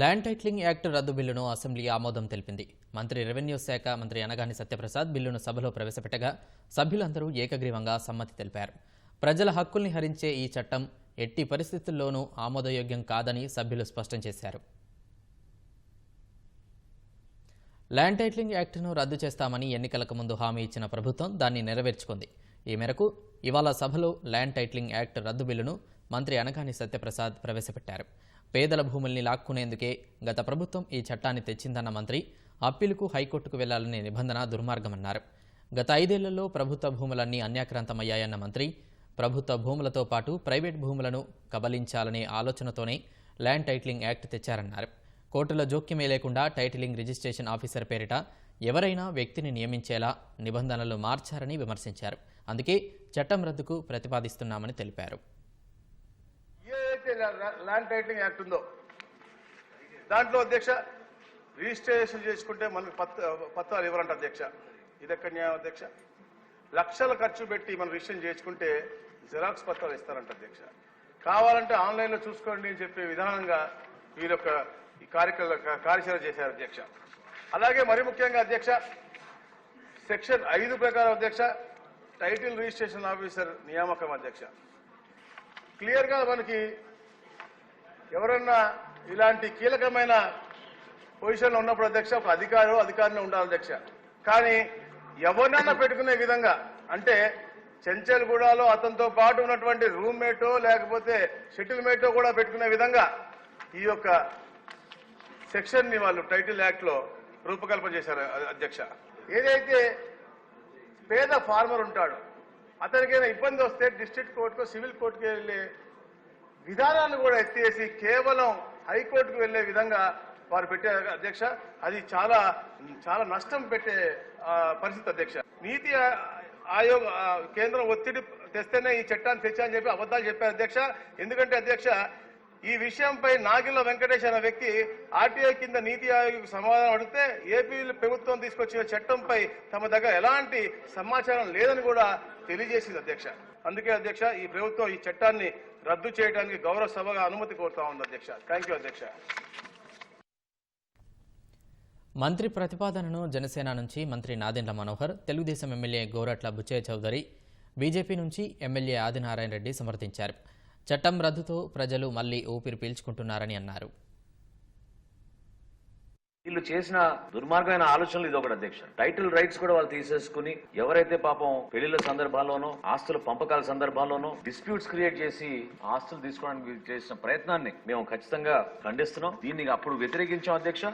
Land titling act రద్దు బిల్లును assembly ఆమోదం తెలిపింది. మంత్రి రెవెన్యూ శాఖ మంత్రి అనగాని సత్యప్రసాద్ బిల్లును సభలో ప్రవేశపెట్టగా సభ్యులందరూ ఏకగ్రీవంగా సమ్మతి తెలిపారు. ప్రజల హక్కుల్ని హరించే ఈ చట్టం ఎట్టి పరిస్థితుల్లోనూ ఆమోదయోగ్యం కాదని సభ్యులు స్పష్టం చేశారు. ల్యాండ్ టైట్లింగ్ యాక్ట్ను రద్దు చేస్తామని ఎన్నికలకు ముందు హామీ ఇచ్చిన ప్రభుత్వం దాన్ని నెరవేర్చుకుంది. ఈ మేరకు ఇవాళ సభలో ల్యాండ్ టైట్లింగ్ యాక్ట్ రద్దు బిల్లును మంత్రి అనగాని సత్యప్రసాద్ ప్రవేశపెట్టారు. పేదల భూముల్ని లాక్కునేందుకే గత ప్రభుత్వం ఈ చట్టాన్ని తెచ్చిందన్న మంత్రి అప్పీలుకు హైకోర్టుకు వెళ్ళాలనే నిబంధన దుర్మార్గమన్నారు. గత ఐదేళ్ళలో ప్రభుత్వ భూములన్నీ అన్యాక్రాంతమయ్యాయన్న మంత్రి ప్రభుత్వ భూములతో పాటు ప్రైవేట్ భూములను కబలించాలనే ఆలోచనతోనే ల్యాండ్ టైటిలింగ్ యాక్ట్ తెచ్చారన్నారు. కోర్టులో జోక్యమే లేకుండా టైటిలింగ్ రిజిస్ట్రేషన్ ఆఫీసర్ పేరిట ఎవరైనా వ్యక్తిని నియమించేలా నిబంధనలు మార్చారని విమర్శించారు. అందుకే చట్టం రద్దుకు ప్రతిపాదిస్తున్నామని తెలిపారు. ల్యాండ్ టైటిలింగ్ యాక్ట్ ఉందో. దాంట్లో అధ్యక్ష రిజిస్ట్రేషన్ చేసుకుంటే మనకు పత్రాలు ఇవ్వరంట అధ్యక్ష. ఇది న్యాయం అధ్యక్ష? లక్షల ఖర్చు పెట్టి మనం రిజిస్ట్రేషన్ చేసుకుంటే జిరాక్స్ పత్రాలు ఇస్తారంట అధ్యక్ష. కావాలంటే ఆన్లైన్లో చూసుకోండి అని చెప్పే విధానంగా వీరొక యొక్క ఈ కార్యక్రమ కార్యశాల చేశారు అధ్యక్ష. అలాగే మరి ముఖ్యంగా అధ్యక్ష సెక్షన్ ఐదు ప్రకారం అధ్యక్ష టైటిల్ రిజిస్ట్రేషన్ ఆఫీసర్ నియామకం అధ్యక్ష. క్లియర్గా మనకి ఎవరన్నా ఇలాంటి కీలకమైన పొజిషన్లో ఉన్నప్పుడు అధ్యక్ష ఒక అధికారు అధికారిని ఉండాలి అధ్యక్ష. కానీ ఎవరినన్నా పెట్టుకునే విధంగా అంటే చెంచల్గూడలో అతనితో పాటు ఉన్నటువంటి రూమ్మేటో లేకపోతే షటిల్ మేటో కూడా పెట్టుకునే విధంగా ఈ యొక్క సెక్షన్ని వాళ్ళు టైటిల్ యాక్ట్లో రూపకల్పన చేశారు అధ్యక్ష. ఏదైతే పేద ఫార్మర్ ఉంటాడు అతనికైనా ఇబ్బంది వస్తే డిస్ట్రిక్ట్ కోర్టుకో సివిల్ కోర్టుకు వెళ్ళే విధానాన్ని కూడా ఎత్తేసి కేవలం హైకోర్టుకు వెళ్ళే విధంగా వారు పెట్టే అధ్యక్ష అది చాలా చాలా నష్టం పెట్టే పరిస్థితి అధ్యక్ష. నీతి ఆయోగ ఆయోగ్ కేంద్రం ఒత్తిడి తెస్తేనే ఈ చట్టాన్ని తెచ్చా చెప్పి అబద్దాలు చెప్పారు అధ్యక్ష. ఎందుకంటే అధ్యక్ష ఈ విషయంపై నాగిల్ల వెంకటేష్ అనే వ్యక్తి ఆర్టీఐ కింద నీతి ఆయోగ్ సమాధానం అడిగితే ఏపీ ప్రభుత్వం తీసుకొచ్చిన చట్టంపై తమ దగ్గర ఎలాంటి సమాచారం లేదని కూడా తెలియజేసింది అధ్యక్ష. అందుకే అధ్యక్ష ఈ ప్రభుత్వం ఈ చట్టాన్ని రద్దు చేయడానికి గౌరవ సభగా అనుమతి కోరుతా ఉంది అధ్యక్ష. థ్యాంక్ యూ అధ్యక్ష. మంత్రి ప్రతిపాదనను జనసేన నుంచి మంత్రి నాదెండ్ల మనోహర్ తెలుగుదేశం ఎమ్మెల్యే గోరట్ల బుచ్చయ్య చౌదరి బీజేపీ నుంచి ఎమ్మెల్యే ఆదినారాయణ రెడ్డి సమర్థించారు. చట్టం రద్దుతో ప్రజలు మళ్ళీ ఊపిరి పీల్చుకుంటున్నారని అన్నారు. వీళ్ళు చేసిన దుర్మార్గమైన ఆలోచనలు ఇది ఒకటి అధ్యక్ష. టైటిల్ రైట్స్ కూడా వాళ్ళు తీసేసుకుని ఎవరైతే పాపం పెళ్ళిళ్ళ సందర్భాల్లోనో ఆస్తుల పంపకాల సందర్భాల్లోనో డిస్ప్యూట్స్ క్రియేట్ చేసి ఆస్తులు తీసుకోవడానికి చేసిన ప్రయత్నాన్ని మేము ఖచ్చితంగా ఖండిస్తున్నాం. దీన్ని అప్పుడు వ్యతిరేకించాం అధ్యక్ష.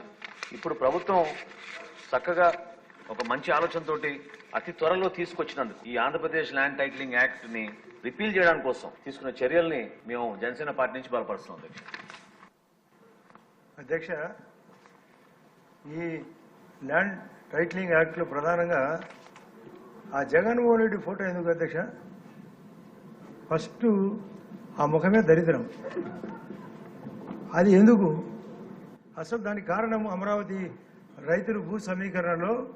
ఇప్పుడు ప్రభుత్వం చక్కగా ఒక మంచి ఆలోచనతోటి అతి త్వరలో తీసుకొచ్చినందుకు ఈ ఆంధ్రప్రదేశ్ ల్యాండ్ టైటిలింగ్ యాక్ట్ని రిపీల్ చేయడానికి కోసం తీసుకున్న చర్యల్ని మేము జనసేన పార్టీ నుంచి బలపరుస్తున్నాం అధ్యక్ష. అధ్యక్ష ఈ ల్యాండ్ టైటిలింగ్ యాక్ట్లో ప్రధానంగా ఆ జగన్మోహన్ రెడ్డి ఫోటో ఎందుకు అధ్యక్ష? ఫస్ట్ ఆ ముఖమే దరిద్రం. అది ఎందుకు? అసలు దానికి కారణం అమరావతి రైతులు భూ సమీకరణలో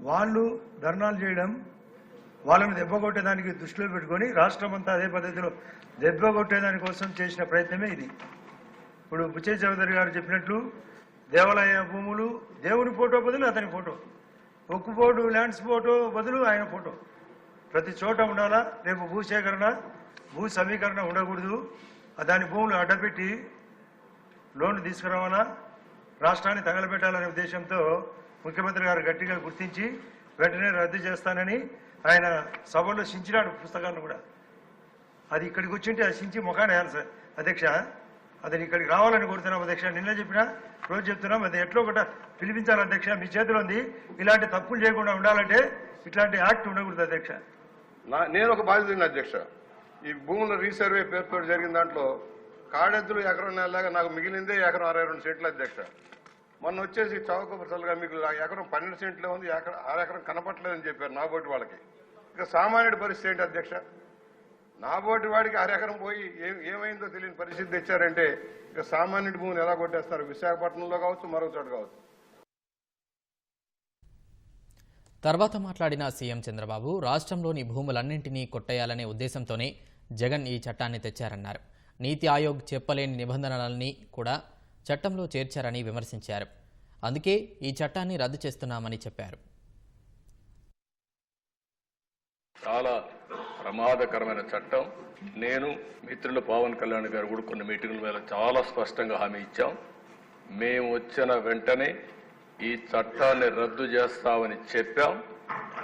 వాళ్ళు ధర్నాలు చేయడం వాళ్ళని దెబ్బకొట్టేదానికి దృష్టిలో పెట్టుకొని రాష్ట్రం అంతా అదే పద్ధతిలో దెబ్బకొట్టేదాని కోసం చేసిన ప్రయత్నమే ఇది. ఇప్పుడు బుచ్చయ్య చౌదరి గారు చెప్పినట్లు దేవాలయ భూములు దేవుని ఫోటో బదులు అతని ఫోటో. ఒక్కు ఫోటో ల్యాండ్స్ ఫోటో బదులు ఆయన ఫోటో. ప్రతి చోట ఉండాలా? రేపు భూసేకరణ భూ సమీకరణ ఉండకూడదు. దాని భూములు అడ్డపెట్టి లోన్లు తీసుకురావాలా? రాష్ట్రాన్ని తగలబెట్టాలనే ఉద్దేశంతో ముఖ్యమంత్రి గారు గట్టిగా గుర్తించి వెంటనే రద్దు చేస్తానని ఆయన సభలో సించినాడు పుస్తకాలను కూడా. అది ఇక్కడికి వచ్చింటే అది సించి ముఖాన్ని వేయాలి సార్. అధ్యక్ష అతను ఇక్కడికి రావాలని కోరుతున్నాం అధ్యక్ష. నిన్న చెప్పినా రోజు చెప్తున్నాం అది ఎట్లో ఒకట పిలిపించాలి అధ్యక్ష. మీ చేతిలో ఉంది. ఇలాంటి తప్పులు చేయకుండా ఉండాలంటే ఇట్లాంటి యాక్ట్ ఉండకూడదు అధ్యక్ష. నా నేను ఒక బాధ్యత అధ్యక్ష. ఈ భూముల రీసర్వే పేరుతో జరిగిన దాంట్లో కాడెద్దులు ఎకరం నెలలాగా నాకు మిగిలిందే ఎకరం అరవై రెండు సెంట్లు అధ్యక్ష. మొన్న వచ్చేసి చౌకపరసలుగా మీకు ఎకరం పన్నెండు సెంట్లో ఉంది ఎకరం ఎకరం కనపట్లేదని చెప్పారు నాబోటి వాళ్ళకి. ఇక సామాన్యుడి పరిస్థితి ఏంటి అధ్యక్ష? నాబోటి వాడికి అర ఎకరం పోయి ఏం ఏమైందో తెలియని పరిస్థితి తెచ్చారంటే ఇక సామాన్యుడి భూమిని ఎలా కొట్టేస్తారు? విశాఖపట్నంలో కావచ్చు మరో చోట కావచ్చు. తర్వాత మాట్లాడిన సీఎం చంద్రబాబు రాష్ట్రంలోని భూములన్నింటినీ కొట్టేయాలనే ఉద్దేశంతోనే జగన్ ఈ చట్టాన్ని తెచ్చారన్నారు. నీతి ఆయోగ్ చెప్పలేని నిబంధనలన్నీ కూడా చట్టంలో చేర్చారని విమర్శించారు. అందుకే ఈ చట్టాన్ని రద్దు చేస్తున్నామని చెప్పారు. చాలా ప్రమాదకరమైన చట్టం. నేను మిత్రులు పవన్ కళ్యాణ్ గారు కూడా కొన్ని మీటింగుల మీద చాలా స్పష్టంగా హామీ ఇచ్చాం. మేము వచ్చిన వెంటనే ఈ చట్టాన్ని రద్దు చేస్తామని చెప్పాం.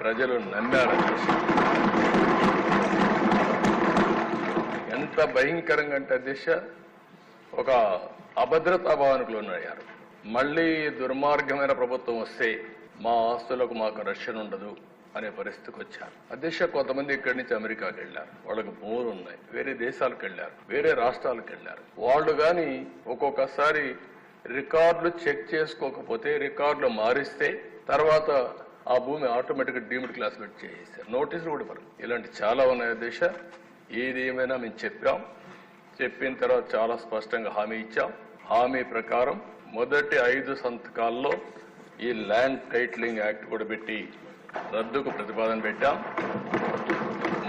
ప్రజలు నమ్మారు. ఎంత భయంకరంగా అంటే దిశ ఒక అభద్రతా భావనకులు ఉన్నాయారు మళ్ళీ దుర్మార్గమైన ప్రభుత్వం వస్తే మా ఆస్తులకు మాకు రక్షణ ఉండదు అనే పరిస్థితికి వచ్చారు అధ్యక్ష కొంతమంది ఇక్కడి నుంచి అమెరికాకి వెళ్ళారు. వాళ్ళకి భూములు ఉన్నాయి వేరే దేశాలకు వెళ్ళారు వేరే రాష్ట్రాలకు వెళ్ళారు వాళ్ళు గాని ఒక్కొక్కసారి రికార్డులు చెక్ చేసుకోకపోతే రికార్డులు మారిస్తే తర్వాత ఆ భూమి ఆటోమేటిక్ డీమ్డ్ క్లాసిఫైడ్ చేసేసారు నోటీసులు కూడా ఇవ్వరు. ఇలాంటి చాలా ఉన్నాయి అధ్యక్ష. ఏది ఏమైనా మేము చెప్పాం. చెప్పిన తర్వాత చాలా స్పష్టంగా హామీ ఇచ్చాం. హామీ ప్రకారం మొదటి ఐదు సంతకాల్లో ఈ ల్యాండ్ టైటిలింగ్ యాక్ట్ కూడా పెట్టి రద్దుకు ప్రతిపాదన పెట్టాం.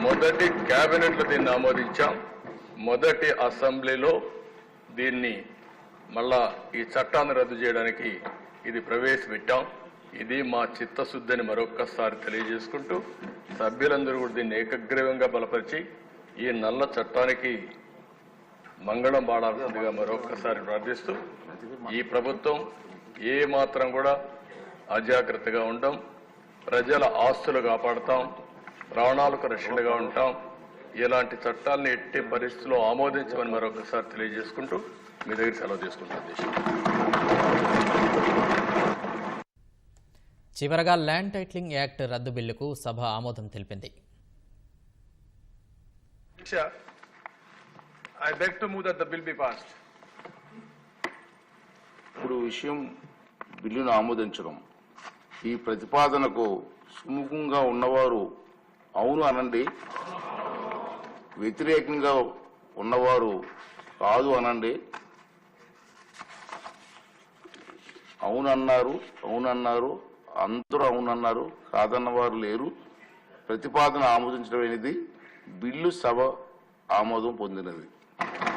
మొదటి క్యాబినెట్లో దీన్ని ఆమోదించాం. మొదటి అసెంబ్లీలో దీన్ని మళ్ళా ఈ చట్టాన్ని రద్దు చేయడానికి ఇది ప్రవేశపెట్టాం. ఇది మా చిత్తశుద్ధిని మరొక్కసారి తెలియజేసుకుంటూ సభ్యులందరూ కూడా దీన్ని ఏకగ్రీవంగా బలపరిచి ఈ నల్ల చట్టానికి మంగళం పాడాల్సిందిగా మరొక్కసారి ప్రార్థిస్తూ ఈ ప్రభుత్వం ఏ మాత్రం కూడా అజాగ్రత్తగా ఉండం ప్రజల ఆస్తులు కాపాడుతాం ప్రాణాలకు రక్షణగా ఉంటాం. ఇలాంటి చట్టాలను ఎట్టి పరిస్థితుల్లో ఆమోదించమని మరొకసారి తెలియజేసుకుంటూ మీ దగ్గర సెలవు తీసుకుంటాను దేశం. చివరగా ల్యాండ్ టైటిలింగ్ యాక్ట్ రద్దు బిల్లుకు సభ ఆమోదం తెలిపింది. I beg to move that the bill be passed ఇప్పుడు విషయం బిల్లును ఆమోదించడం. ఈ ప్రతిపాదనకు సుముఖంగా ఉన్నవారు అవును అనండి. వ్యతిరేకంగా ఉన్నవారు కాదు అనండి. అవునన్నారు అవునన్నారు అందరూ అవునన్నారు కాదన్నవారు లేరు. ప్రతిపాదన ఆమోదించడం అనేది బిల్లు సభ ఆమోదం పొందినది. Thank you.